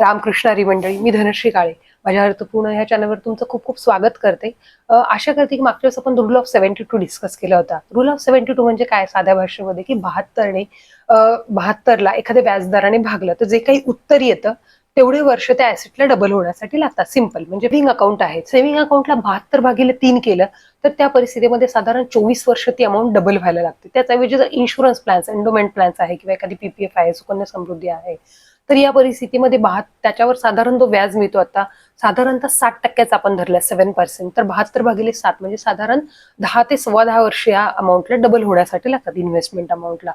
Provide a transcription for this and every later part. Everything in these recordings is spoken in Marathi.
रामकृष्णारी मंडळी मी धनश्री काळे. माझ्या अर्थपूर्ण ह्या चॅनलवर तुमचं खूप खूप स्वागत करते. आशा करते की मागच्या वेळेस आपण rule of seventy two discuss केला होता. रूल ऑफ सेव्हन्टी टू म्हणजे काय? साध्या भाषेमध्ये की बहात्तरने बहात्तरला एखाद्या व्याजदराने भागलं तर जे काही उत्तर येतं तेवढे वर्ष त्या ऍसेटला डबल होण्यासाठी लागतात. सिंपल म्हणजे सेव्हिंग अकाउंट आहे. सेव्हिंग अकाउंटला बहात्तर भागीले तीन केलं तर त्या परिस्थितीमध्ये साधारण चोवीस वर्ष ती अमाऊंट डबल व्हायला लागते. त्याच्याऐवजी जर इन्शुरन्स प्लॅन्स एंडोमेंट प्लॅन्स आहे किंवा एखादी पीपीएफ आहे सुकन्या समृद्धी आहे तर या परिस्थितीमध्ये बहात त्याच्यावर साधारण जो व्याज मिळतो आता. साधारणतः साठ टक्क्याचा आपण धरला सेव्हन पर्सेंट तर बहात्तर भागिले सात म्हणजे साधारण दहा ते सव्वा दहा वर्ष या अमाऊंटला डबल होण्यासाठी लागतात इन्व्हेस्टमेंट अमाऊंटला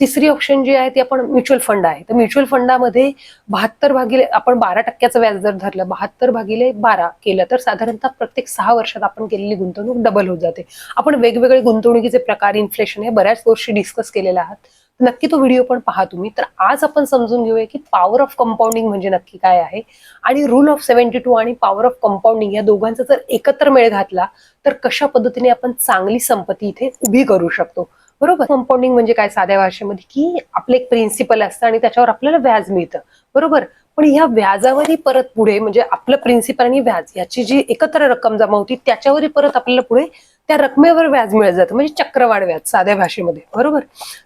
तिसरी ऑप्शन जी आहे ती आपण म्युच्युअल फंड आहे. तर म्युच्युअल फंडामध्ये बहात्तर भागिले आपण बारा टक्क्याचं व्याज जर धरलं बहात्तर भागिले बारा केलं तर साधारणतः प्रत्येक सहा वर्षात आपण केलेली गुंतवणूक डबल होत जाते. आपण वेगवेगळे गुंतवणुकीचे प्रकार इन्फ्लेशन हे बऱ्याच गोष्टी डिस्कस केलेल्या आहात. नक्की तो व्हिडिओ पण पहा तुम्ही. तर आज आपण समजून घेऊया की पॉवर ऑफ कंपाऊंडिंग म्हणजे नक्की काय आहे आणि रूल ऑफ सेव्हन्टी टू आणि पॉवर ऑफ कंपाऊंडिंग या दोघांचा जर एकत्र मेळ घातला तर कशा पद्धतीने आपण चांगली संपत्ती इथे उभी करू शकतो? बरोबर? कंपाऊंडिंग म्हणजे काय साध्या भाषेमध्ये? की आपलं एक प्रिन्सिपल असतं आणि त्याच्यावर आपल्याला व्याज मिळतं. बरोबर? पण ह्या व्याजावरही परत पुढे म्हणजे आपलं प्रिन्सिपल आणि व्याज याची जी एकत्र रक्कम जमा होती त्याच्यावरही परत आपल्याला पुढे त्या रकमेवर व्याज मिळत जातं. म्हणजे चक्रवाढ व्याज साध्या भाषेमध्ये. बरोबर?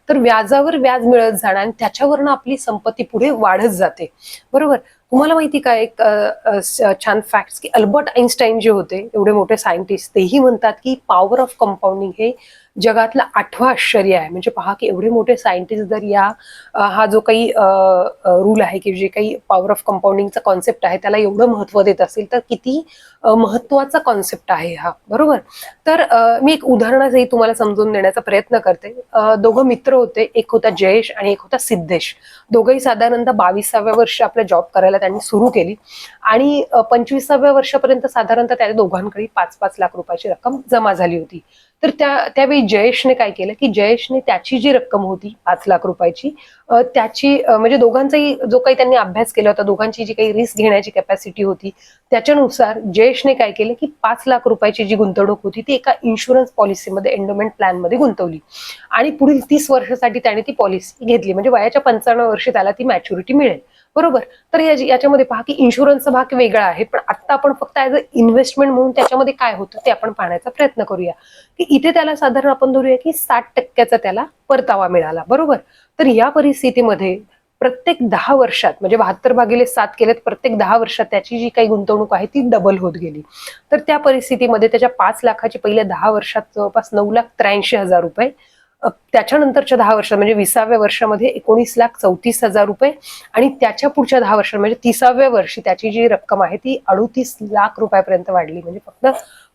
तर व्याजावर व्याज मिळत जाणं आणि त्याच्यावरनं आपली संपत्ती पुढे वाढत जाते. बरोबर? तुम्हाला माहिती का एक छान फॅक्ट की अल्बर्ट आईन्स्टाईन जे होते एवढे मोठे सायंटिस्ट तेही म्हणतात की पॉवर ऑफ कंपाऊंडिंग हे जगातलं आठवं आश्चर्य आहे. म्हणजे पहा की एवढे मोठे सायंटिस्ट जर या हा जो काही रूल आहे की जे काही पॉवर ऑफ कंपाऊंडिंगचा कॉन्सेप्ट आहे त्याला एवढं महत्त्व देत असेल तर किती महत्त्वाचा कॉन्सेप्ट आहे हा. बरोबर? तर मी एक उदाहरणासही तुम्हाला समजून देण्याचा प्रयत्न करते. दोघं मित्र होते एक होता जयेश आणि एक होता सिद्धेश. दोघंही साधारणतः बावीसाव्या वर्षी आपल्या जॉब करायला त्यांनी सुरू केली. आणि पंचवीसाव्या वर्षापर्यंत साधारणतः त्या दोघांकडे पाच पाच लाख रुपयाची रक्कम जमा झाली होती. तर त्या त्यावेळी जयेशने काय केलं की जयेशने त्याची जी रक्कम होती पाच लाख रुपयाची त्याची म्हणजे दोघांचाही जो काही त्यांनी अभ्यास केला होता दोघांची जी काही रिस्क घेण्याची कॅपॅसिटी होती त्याच्यानुसार जयेशने काय केलं की पाच लाख रुपयाची जी गुंतवणूक होती ती एका इन्शुरन्स पॉलिसीमध्ये एंडोमेंट प्लॅनमध्ये गुंतवली. आणि पुढील तीस वर्षासाठी त्याने ती पॉलिसी घेतली. म्हणजे वयाच्या पंचावन्न वर्षी त्याला ती मॅच्युरिटी मिळेल. बरोबर? तर याच्यामध्ये पहा की इन्शुरन्सचा भाग वेगळा आहे. पण आता आपण फक्त ऍज अ इन्व्हेस्टमेंट म्हणून त्याच्यामध्ये काय होतं ते आपण पाहण्याचा प्रयत्न करूया. की इथे त्याला साधारण आपण धरूया की साठ टक्क्याचा त्याला परतावा मिळाला. बरोबर? तर या परिस्थितीमध्ये प्रत्येक दहा वर्षात म्हणजे बहात्तर भागिले सात केलेत प्रत्येक दहा वर्षात त्याची जी काही गुंतवणूक आहे ती डबल होत गेली. तर त्या परिस्थितीमध्ये त्याच्या पाच लाखाची पहिल्या दहा वर्षात जवळपास नऊ लाख त्र्याऐंशी हजार रुपये त्याच्यानंतरच्या दहा वर्षात म्हणजे विसाव्या वर्षामध्ये एकोणीस लाख चौतीस हजार रुपये आणि त्याच्या पुढच्या दहा वर्षात म्हणजे तिसाव्या वर्षी त्याची जी रक्कम आहे ती अडुतीस लाख रुपयापर्यंत वाढली. म्हणजे फक्त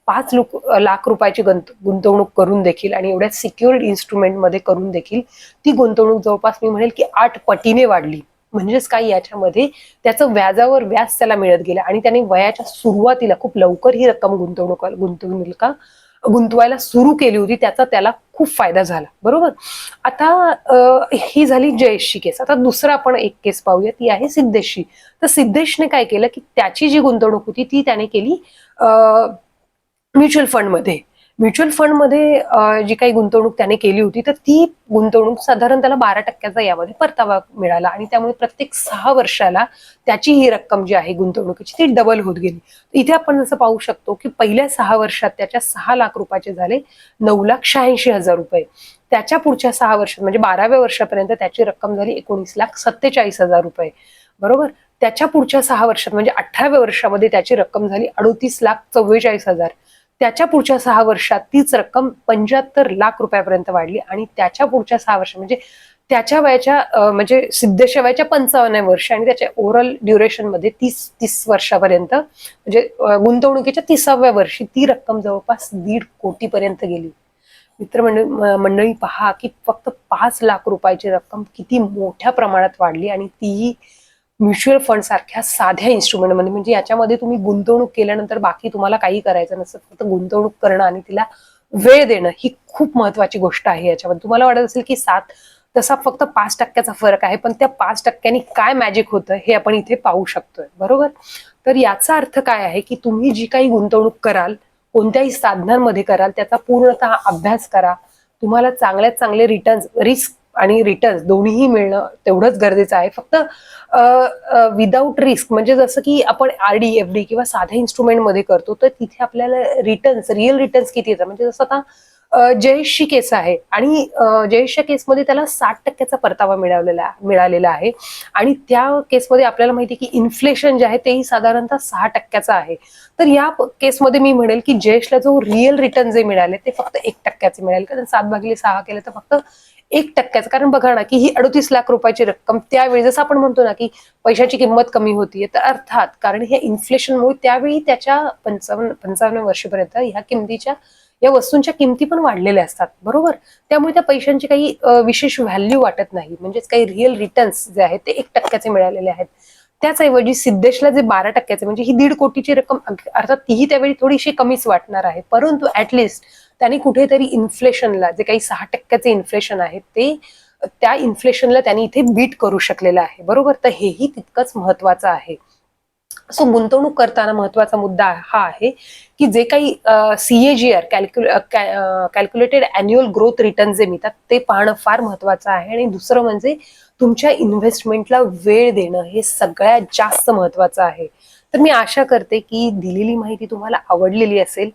पाच लुक लाख रुपयाची गुंतवणूक करून देखील आणि एवढ्या सिक्युअर्ड इन्स्ट्रुमेंटमध्ये करून देखील ती गुंतवणूक जवळपास मी म्हणेल की आठ पटीने वाढली. म्हणजेच काय याच्यामध्ये त्याचं व्याजावर व्याज त्याला मिळत गेलं आणि त्याने वयाच्या सुरुवातीला खूप लवकर ही रक्कम गुंतवणूक गुंतवणूक गुंतवायला सुरू केली होती त्याचा त्याला खूप फायदा झाला. बरोबर? आता ही झाली जयेशची केस. आता दुसरं आपण एक केस पाहूया ती आहे सिद्धेशची. तर सिद्धेशने काय केलं की त्याची जी गुंतवणूक होती ती त्याने केली म्युच्युअल फंडमध्ये. म्युच्युअल फंडमध्ये जी काही गुंतवणूक त्याने केली होती तर ती गुंतवणूक साधारण त्याला बारा टक्क्याचा यामध्ये परतावा मिळाला आणि त्यामुळे प्रत्येक सहा वर्षाला त्याची ही रक्कम जी आहे गुंतवणुकीची ती डबल होत गेली. इथे आपण जसं पाहू शकतो की पहिल्या सहा वर्षात त्याच्या सहा लाख रुपयाचे झाले नऊ लाख शहाऐंशी हजार रुपये. त्याच्या पुढच्या सहा वर्षात म्हणजे बाराव्या वर्षापर्यंत त्याची रक्कम झाली एकोणीस लाख सत्तेचाळीस हजार रुपये. बरोबर? त्याच्या पुढच्या सहा वर्षात म्हणजे अठराव्या वर्षामध्ये त्याची रक्कम झाली अडोतीस लाख चव्वेचाळीस हजार. त्याच्या पुढच्या सहा वर्षात तीच रक्कम पंच्याहत्तर लाख रुपयापर्यंत वाढली आणि त्याच्या पुढच्या सहा वर्ष म्हणजे त्याच्या वयाच्या म्हणजे सिद्धेश वयाच्या पंचावन्न वर्ष आणि त्याच्या ओव्हरऑल ड्युरेशनमध्ये तीस तीस वर्षापर्यंत म्हणजे गुंतवणुकीच्या तिसाव्या वर्षी ती रक्कम जवळपास दीड कोटीपर्यंत गेली. मित्रमंडळी मंडळी पहा की फक्त पाच लाख रुपयाची रक्कम किती मोठ्या प्रमाणात वाढली आणि तीही म्युच्युअल फंड सारख्या साध्या इन्स्ट्रुमेंटमध्ये म्हणजे याच्यामध्ये तुम्ही गुंतवणूक केल्यानंतर बाकी तुम्हाला काही करायचं नसतं फक्त गुंतवणूक करणं आणि तिला वेळ देणं ही खूप महत्वाची गोष्ट आहे याच्यामध्ये. तुम्हाला वाटत असेल की सात तसा फक्त पाच टक्क्याचा फरक आहे पण त्या पाच टक्क्यांनी काय मॅजिक होतं हे आपण इथे पाहू शकतोय बरोबर? तर याचा अर्थ काय आहे की तुम्ही जी काही गुंतवणूक कराल कोणत्याही साधनांमध्ये कराल त्याचा पूर्णतः अभ्यास करा तुम्हाला चांगल्यात चांगले रिटर्न्स रिस्क आणि रिटर्न्स दोन्हीही मिळणं तेवढंच गरजेचं आहे. फक्त विदाऊट रिस्क म्हणजे जसं की आपण आर डी एफ डी किंवा साध्या इन्स्ट्रुमेंटमध्ये करतो तर तिथे आपल्याला रिटर्न्स रिअल रिटर्न्स किती येतात? म्हणजे जसं आता जयेशची केस आहे. आणि अ, जयेशच्या केसमध्ये त्याला साठ टक्क्याचा परतावा मिळवलेला मिळालेला आहे. आणि त्या केसमध्ये आपल्याला माहिती आहे की इन्फ्लेशन जे आहे तेही साधारणतः सहा टक्क्याचं आहे. तर या केसमध्ये मी म्हणेल की जयेशला जो रिअल रिटर्न जे मिळाले ते फक्त एक टक्क्याचे मिळाले. कारण सात भागिले सहा केलं तर फक्त एक टक्क्याचं. कारण बघा ना की ही अडतीस लाख रुपयाची रक्कम त्यावेळी जसं आपण म्हणतो ना की पैशाची किंमत कमी होतीये तर अर्थात कारण हे इन्फ्लेशनमुळे त्यावेळी त्याच्या पंचावन्न पंचावन्न वर्षपर्यंत ह्या किमतीच्या या वस्तूंच्या किमती पण वाढलेल्या असतात बरोबर? त्यामुळे त्या पैशांची काही विशेष व्हॅल्यू वाटत नाही. म्हणजेच काही रिअल रिटर्न्स जे आहेत ते एक टक्क्याचे मिळालेले आहेत. त्याचऐवजी सिद्धेशला जे बारा टक्क्याचे म्हणजे ही दीड कोटीची रक्कम अर्थात तीही त्यावेळी थोडीशी कमीच वाटणार आहे. परंतु ऍटलिस्ट त्यांनी कुठेतरी इन्फ्लेशनला जे काही सहा टक्क्याचे इन्फ्लेशन आहे ते त्या इन्फ्लेशनला त्यांनी इथे बीट करू शकलेलं आहे. बरोबर? तर हेही तितकंच महत्वाचं आहे. सो गुंतवणूक करताना महत्त्वाचा मुद्दा हा आहे की जे काही CAGR calcu calculated annual growth return जे मिळतात ते पाहणं फार महत्वाचं आहे. आणि दुसरं म्हणजे तुमच्या इन्व्हेस्टमेंटला वेळ देणं हे सगळ्यात जास्त महत्वाचं आहे. तर मी आशा करते की दिलेली माहिती तुम्हाला आवडलेली असेल.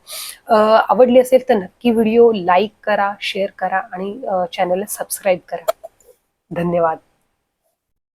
आवडली असेल तर नक्की व्हिडिओ लाईक करा शेअर करा आणि चॅनलला सबस्क्राईब करा. धन्यवाद.